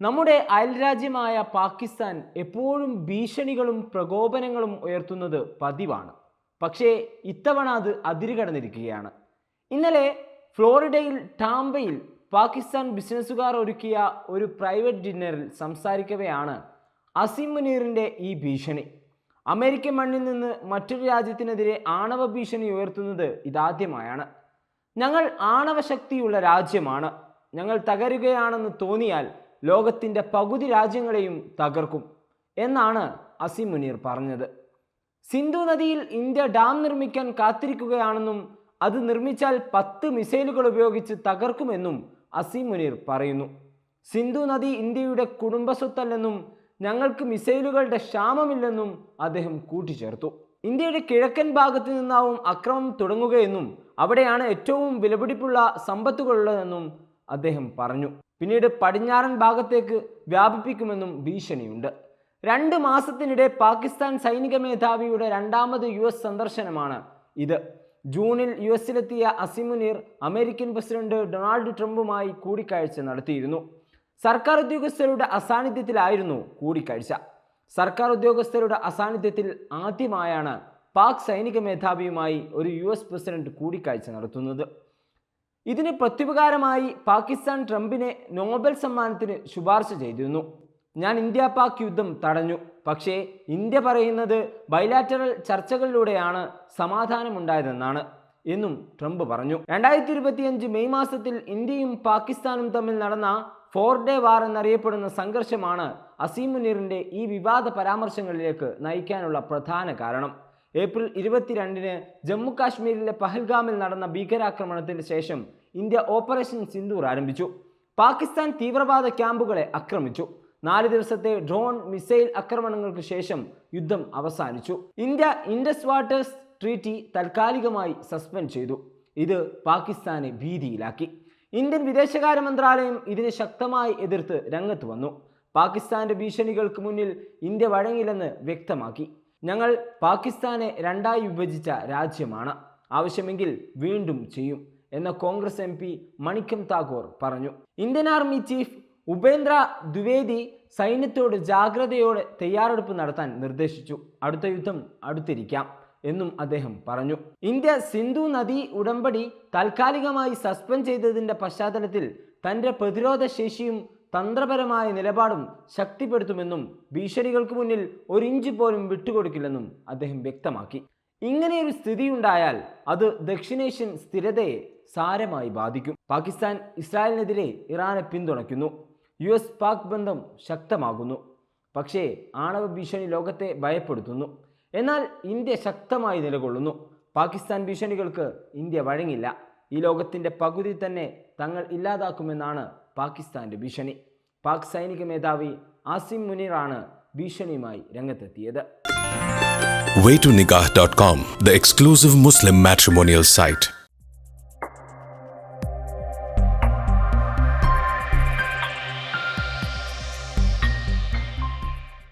നമ്മുടെ അയൽരാജ്യമായ പാകിസ്ഥാൻ എപ്പോഴും ഭീഷണികളും പ്രകോപനങ്ങളും ഉയർത്തുന്നത് പതിവാണ്. പക്ഷേ ഇത്തവണ അത് അതിരുകടന്നിരിക്കുകയാണ്. ഇന്നലെ ഫ്ലോറിഡയിൽ ടാംബയിൽ പാകിസ്ഥാൻ ബിസിനസ്സുകാർ ഒരുക്കിയ ഒരു പ്രൈവറ്റ് ഡിന്നറിൽ സംസാരിക്കവെയാണ് അസിം മുനീറിന്റെ ഈ ഭീഷണി. അമേരിക്കൻ മണ്ണിൽ നിന്ന് മറ്റൊരു രാജ്യത്തിനെതിരെ ആണവ ഭീഷണി ഉയർത്തുന്നത് ഇതാദ്യമായാണ്. ഞങ്ങൾ ആണവശക്തിയുള്ള രാജ്യമാണ്. ഞങ്ങൾ തകരുകയാണെന്ന് തോന്നിയാൽ ലോകത്തിന്റെ പകുതി രാജ്യങ്ങളെയും തകർക്കും എന്നാണ് അസിം മുനീർ പറഞ്ഞത്. സിന്ധു നദിയിൽ ഇന്ത്യ ഡാം നിർമ്മിക്കാൻ കാത്തിരിക്കുകയാണെന്നും അത് നിർമ്മിച്ചാൽ പത്ത് മിസൈലുകൾ ഉപയോഗിച്ച് തകർക്കുമെന്നും അസീം മുനീർ പറയുന്നു. സിന്ധു നദി ഇന്ത്യയുടെ കുടുംബസ്വത്തല്ലെന്നും ഞങ്ങൾക്ക് മിസൈലുകളുടെ ക്ഷാമമില്ലെന്നും അദ്ദേഹം കൂട്ടിച്ചേർത്തു. ഇന്ത്യയുടെ കിഴക്കൻ ഭാഗത്തു നിന്നാവും അക്രമം തുടങ്ങുകയെന്നും അവിടെയാണ് ഏറ്റവും വിലപിടിപ്പുള്ള സമ്പത്തുകളുള്ളതെന്നും അദ്ദേഹം പറഞ്ഞു. പിന്നീട് പടിഞ്ഞാറൻ ഭാഗത്തേക്ക് വ്യാപിപ്പിക്കുമെന്നും ഭീഷണിയുണ്ട്. രണ്ട് മാസത്തിനിടെ പാകിസ്ഥാൻ സൈനിക മേധാവിയുടെ രണ്ടാമത് യു എസ് സന്ദർശനമാണ് ഇത്. ജൂണിൽ യു എസിലെത്തിയ അസിമുനീർ അമേരിക്കൻ പ്രസിഡന്റ് ഡൊണാൾഡ് ട്രംപുമായി കൂടിക്കാഴ്ച നടത്തിയിരുന്നു. സർക്കാർ ഉദ്യോഗസ്ഥരുടെ അസാന്നിധ്യത്തിലായിരുന്നു കൂടിക്കാഴ്ച. സർക്കാർ ഉദ്യോഗസ്ഥരുടെ അസാന്നിധ്യത്തിൽ ആദ്യമായാണ് പാക് സൈനിക മേധാവിയുമായി ഒരു യു എസ് പ്രസിഡന്റ് കൂടിക്കാഴ്ച നടത്തുന്നത്. ഇതിന് പ്രത്യുപകാരമായി പാകിസ്ഥാൻ ട്രംപിനെ നോബൽ സമ്മാനത്തിന് ശുപാർശ ചെയ്തിരുന്നു. ഞാൻ ഇന്ത്യ പാക് യുദ്ധം തടഞ്ഞു. പക്ഷേ ഇന്ത്യ പറയുന്നത് ബൈലാറ്ററൽ ചർച്ചകളിലൂടെയാണ് സമാധാനമുണ്ടായതെന്നാണ് എന്നും ട്രംപ് പറഞ്ഞു. രണ്ടായിരത്തി ഇരുപത്തിയഞ്ച് മെയ് മാസത്തിൽ ഇന്ത്യയും പാകിസ്ഥാനും തമ്മിൽ നടന്ന ഫോർ ഡേ വാർ എന്നറിയപ്പെടുന്ന സംഘർഷമാണ് അസീം മുനീറിന്റെ ഈ വിവാദ പരാമർശങ്ങളിലേക്ക് നയിക്കാനുള്ള പ്രധാന കാരണം. ഏപ്രിൽ ഇരുപത്തിരണ്ടിന് ജമ്മു കാശ്മീരിലെ പഹൽഗാമിൽ നടന്ന ഭീകരാക്രമണത്തിന് ശേഷം ഇന്ത്യ ഓപ്പറേഷൻ സിന്ദൂർ ആരംഭിച്ചു. പാകിസ്ഥാൻ തീവ്രവാദ ക്യാമ്പുകളെ ആക്രമിച്ചു. നാല് ദിവസത്തെ ഡ്രോൺ മിസൈൽ ആക്രമണങ്ങൾക്ക് ശേഷം യുദ്ധം അവസാനിച്ചു. ഇന്ത്യ ഇൻഡസ് വാട്ടേഴ്സ് ട്രീറ്റി താൽക്കാലികമായി സസ്പെൻഡ് ചെയ്തു. ഇത് പാകിസ്ഥാനെ ഭീതിയിലാക്കി. ഇന്ത്യൻ വിദേശകാര്യ മന്ത്രാലയം ഇതിനെ ശക്തമായി എതിർത്ത് രംഗത്ത് വന്നു. പാകിസ്ഥാന്റെ ഭീഷണികൾക്ക് മുന്നിൽ ഇന്ത്യ വഴങ്ങില്ലെന്ന് വ്യക്തമാക്കി. ഞങ്ങൾ പാകിസ്ഥാനെ രണ്ടായി വിഭജിച്ച രാജ്യമാണ്. ആവശ്യമെങ്കിൽ വീണ്ടും ചെയ്യും എന്ന് കോൺഗ്രസ് എം പി മണിക്കം താക്കൂർ പറഞ്ഞു. Indian army chief Upendra Dwivedi സൈന്യത്തോട് ജാഗ്രതയോടെ തയ്യാറെടുപ്പ് നടത്താൻ നിർദ്ദേശിച്ചു. അടുത്ത യുദ്ധം അടുത്തിരിക്കാം എന്നും അദ്ദേഹം പറഞ്ഞു. ഇന്ത്യ സിന്ധു നദി ഉടമ്പടി താൽക്കാലികമായി സസ്പെൻഡ് ചെയ്തതിന്റെ പശ്ചാത്തലത്തിൽ തന്റെ പ്രതിരോധ ശേഷിയും തന്ത്രപരമായ നിലപാടും ശക്തിപ്പെടുത്തുമെന്നും ഭീഷണികൾക്ക് മുന്നിൽ ഒരിഞ്ച് പോലും വിട്ടുകൊടുക്കില്ലെന്നും അദ്ദേഹം വ്യക്തമാക്കി. ഇങ്ങനെയൊരു സ്ഥിതിയുണ്ടായാൽ അത് ദക്ഷിണേഷ്യൻ സ്ഥിരതയെ സാരമായി ബാധിക്കും. പാകിസ്ഥാൻ ഇസ്രായേലിനെതിരെ ഇറാനെ പിന്തുണയ്ക്കുന്നു. യു എസ് പാക് ബന്ധം ശക്തമാകുന്നു. പക്ഷേ ആണവ ഭീഷണി ലോകത്തെ ഭയപ്പെടുത്തുന്നു. എന്നാൽ ഇന്ത്യ ശക്തമായി നിലകൊള്ളുന്നു. പാകിസ്ഥാൻ ഭീഷണികൾക്ക് ഇന്ത്യ വഴങ്ങില്ല. ഈ ലോകത്തിന്റെ പകുതി തന്നെ തങ്ങൾ ഇല്ലാതാക്കുമെന്നാണ് പാകിസ്ഥാന്റെ ഭീഷണി പാക് സൈനിക മേധാവി ആസിം മുനീറാണ് ഭീഷണിയുമായി രംഗത്തെത്തിയത് way to nikah.com the exclusive Muslim matrimonial site.